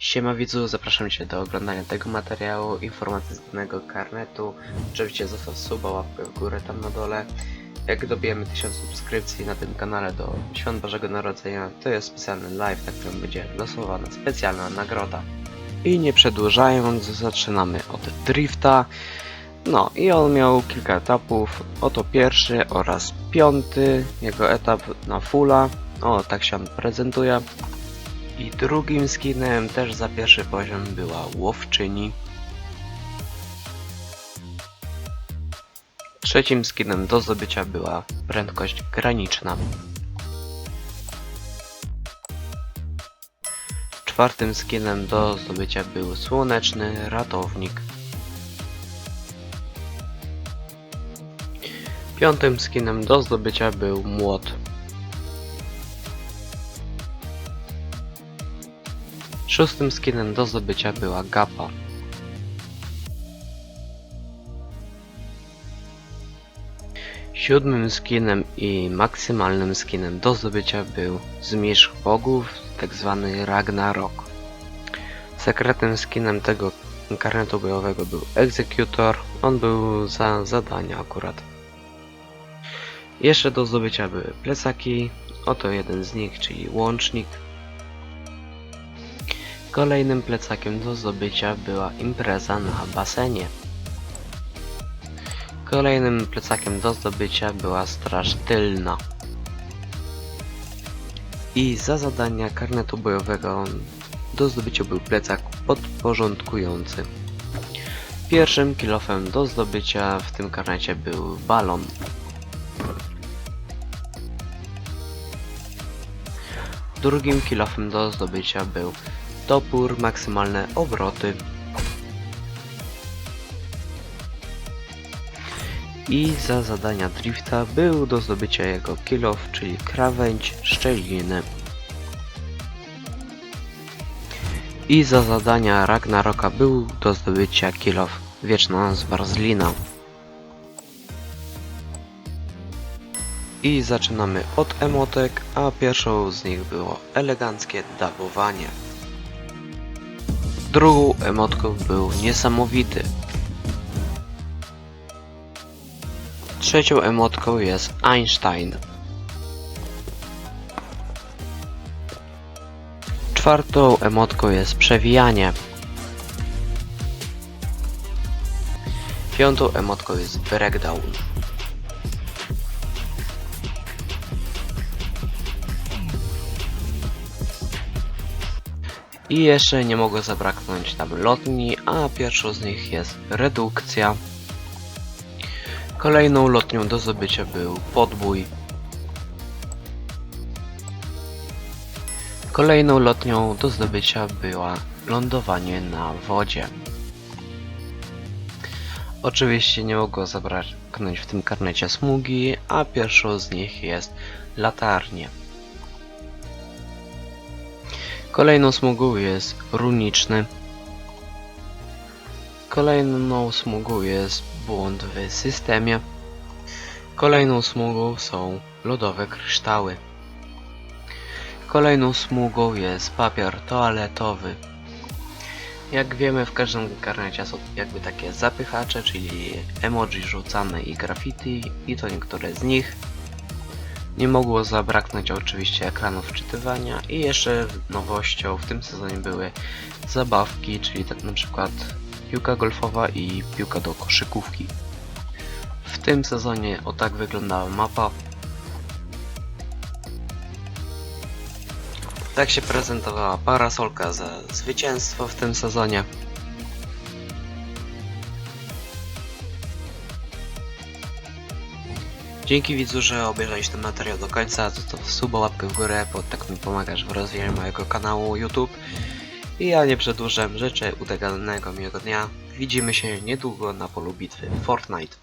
Siema widzu, zapraszam Cię do oglądania tego materiału, informacji z danego karnetu. Oczywiście zostaw suba, łapkę w górę tam na dole. Jak dobijemy 1000 subskrypcji na tym kanale do Świąt Bożego Narodzenia, to jest specjalny live, na którym będzie losowana specjalna nagroda. I nie przedłużając, zaczynamy od drifta. No i on miał kilka etapów. Oto pierwszy oraz piąty, jego etap na fulla. O, tak się on prezentuje. I drugim skinem też za pierwszy poziom była łowczyni. Trzecim skinem do zdobycia była prędkość graniczna. Czwartym skinem do zdobycia był słoneczny ratownik. Piątym skinem do zdobycia był młot. Szóstym skinem do zdobycia była gapa. Siódmym skinem i maksymalnym skinem do zdobycia był Zmierzch Bogów, tak zwany Ragnarok. Sekretnym skinem tego karnetu bojowego był Executor, on był za zadania akurat. Jeszcze do zdobycia były plecaki, oto jeden z nich, czyli łącznik. Kolejnym plecakiem do zdobycia była impreza na basenie. Kolejnym plecakiem do zdobycia była straż tylna. I za zadania karnetu bojowego do zdobycia był plecak podporządkujący. Pierwszym kilofem do zdobycia w tym karnecie był balon. Drugim kilofem do zdobycia był topór, maksymalne obroty. I za zadania drifta był do zdobycia jego kilof, czyli krawędź szczeliny. I za zadania Ragnaroka był do zdobycia kilof wieczna zwarzlina. I zaczynamy od emotek, a pierwszą z nich było eleganckie dabowanie. Drugą emotką był niesamowity. Trzecią emotką jest Einstein. Czwartą emotką jest przewijanie. Piątą emotką jest breakdown. I jeszcze nie mogło zabraknąć tam lotni, a pierwszą z nich jest redukcja. Kolejną lotnią do zdobycia był podbój. Kolejną lotnią do zdobycia była lądowanie na wodzie. Oczywiście nie mogło zabraknąć w tym karnecie smugi, a pierwszą z nich jest latarnie. Kolejną smugą jest runiczny. Kolejną smugą jest błąd w systemie. Kolejną smugą są lodowe kryształy. Kolejną smugą jest papier toaletowy. Jak wiemy w każdym karnecie są jakby takie zapychacze, czyli emoji rzucane i graffiti i to niektóre z nich. Nie mogło zabraknąć oczywiście ekranów wczytywania i jeszcze nowością w tym sezonie były zabawki, czyli tak na przykład piłka golfowa i piłka do koszykówki. W tym sezonie o tak wyglądała mapa. Tak się prezentowała parasolka za zwycięstwo w tym sezonie. Dzięki widzu, że obejrzałeś ten materiał do końca, zostaw suba, łapkę w górę, bo tak mi pomagasz w rozwijaniu mojego kanału YouTube. I ja nie przedłużam, życzę udanego miłego dnia. Widzimy się niedługo na polu bitwy Fortnite.